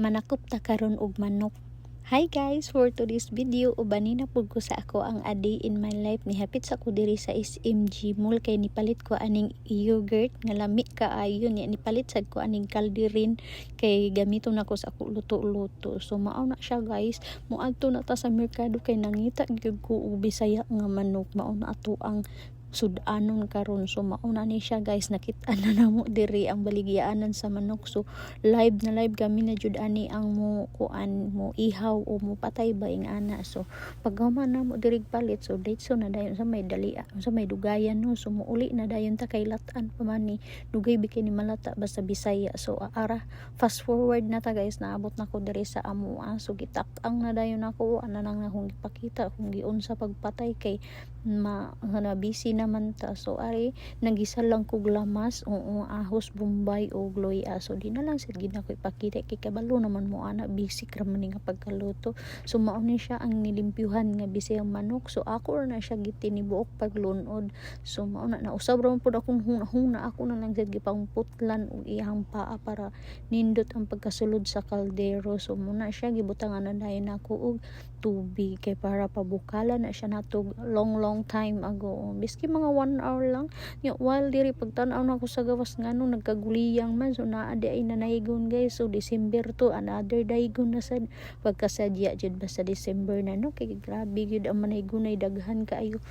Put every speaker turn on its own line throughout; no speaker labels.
manakop ta karon og manok. Hi guys, for today's video ubani na pud ko sa ako ang a day in my life ni hapit sa ko sa SMG Mall kay nipalit ko aning yogurt nga lami kaayo niya nipalit sad ko aning kaldirin kay gamiton nako sa ako luto-luto. So mao na siya guys, moadto na ta sa merkado kay nangita gyud ko og bisaya nga manok mao na ato ang sudanon karon so mauna ni siya guys. Nakita na namo diri ang baligyaanan sa manok. So live na live kami na jud ani ang mo kuan mo ihaw o mo patay ba ing ana. So paghuman na mo diri palit. So so na dayon sa may dali sa may dugayan no? So muuli na dayon ta kay latan pa man ni dugay bikin ni malata basta bisaya. So ara fast forward na ta guys. Naabot na ko diri sa amuan so gitak-ang na dayon ako. Ana nang akong gipakita kung giun sa pagpatay kay ma busy naman ta. So ari nagisa lang kog lamas. Oo ahos bombay o gloy aso. Di na lang sad gid ako ipakita kay kabalo naman mo ana. Busy ra man nga pagkaluto. So mao ni siya ang nilimpyuhan nga busy ang manok. So ako na siya gitinibuok paglunod so mao na. Nausab ra man pud akong huna-huna ako na lang sad gipangputlan og iyang paa para nindot ang pagkasulod sa kaldero. So muna siya. Gibutangan na dayon ako og tubig. Kay para pabukalan na siya natog long long time ago. Biski mga 1 hour lang. Nya while diri pagtan-aw na sa gawas ngano nagkaguliyang man. So naa di ay nanaygon guys. So December to another daygon na sad. Pagkasadya jud ba sa December na no? Kay grabe gyud ang manaygonay daghan kaayo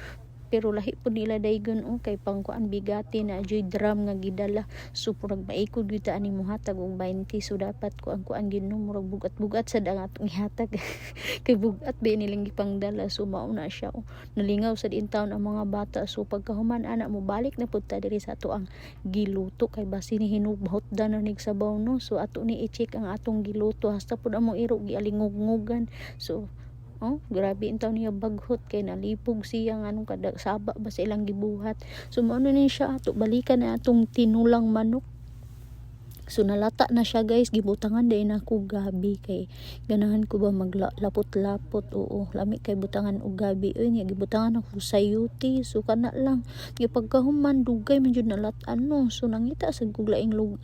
pero lahi po nila daygon oh, kay pangkuan bigati na joy drum nga gidala. So purag maikod gyud ta ani mohatag og 20 so dapat ko ang kuan murag bugat-bugat sa dangat ihatag. Kay bugat ba nilang gipangdala. So mao na siya oh. nalingaw sa diin taon ang mga bata. So pagkahuman ana mo balik na pud ta diri sa ato ang giluto. Kay basi ni hinubhot da na nig sabaw no? So ato ni i-check ang atong giluto. Hasta pud amo iro gialingog-ngogan. So Oh, grabe intaw niya baghot kay nalipog siya nga anong kada saba ba sa ilang gibuhat. So mao na ni siya ato balikan na atong tinulang manok. So nalata na siya guys, gibutangan din ako gabi kay ganahan ko ba maglapot-lapot. Oo, lami kay butangan og gabi. Uy, niya gibutangan ako sa yuti. So kana lang, gipagkahuman dugay man jud nalat ano. So nangita sa guglaing lug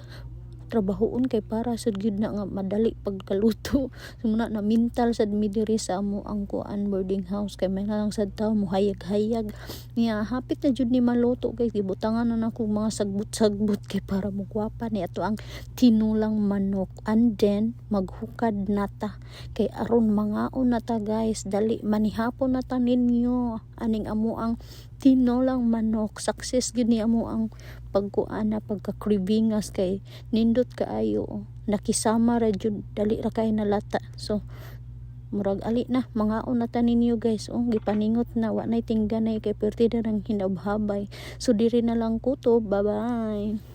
trabahoon kay para sad gyud na nga madali pagkaluto. Sumuna na mental sad mi diri sa amo ang kuan boarding house. Kay may lang sad tawo mo hayag-hayag. Niya hapit na jud ni maluto kay gibutangan na nako mga sagbot-sagbot kay para mo gwapa ni. Ato ang tinulang manok. And then maghukad nata kay aron mangaon na ta guys. Dali manihapon na ta ninyo. Aning amo ang tinulang manok. Success gid ni amo ang pagkuan na pagka-cravingas kay nindot kaayo. Nakisama ra jud dali ra kay nalata. So murag ali na mga una ta ninyo guys. Oh gipaningot na wa nay tingganay kay perti na nang hinabhabay so diri na lang kutob. Bye bye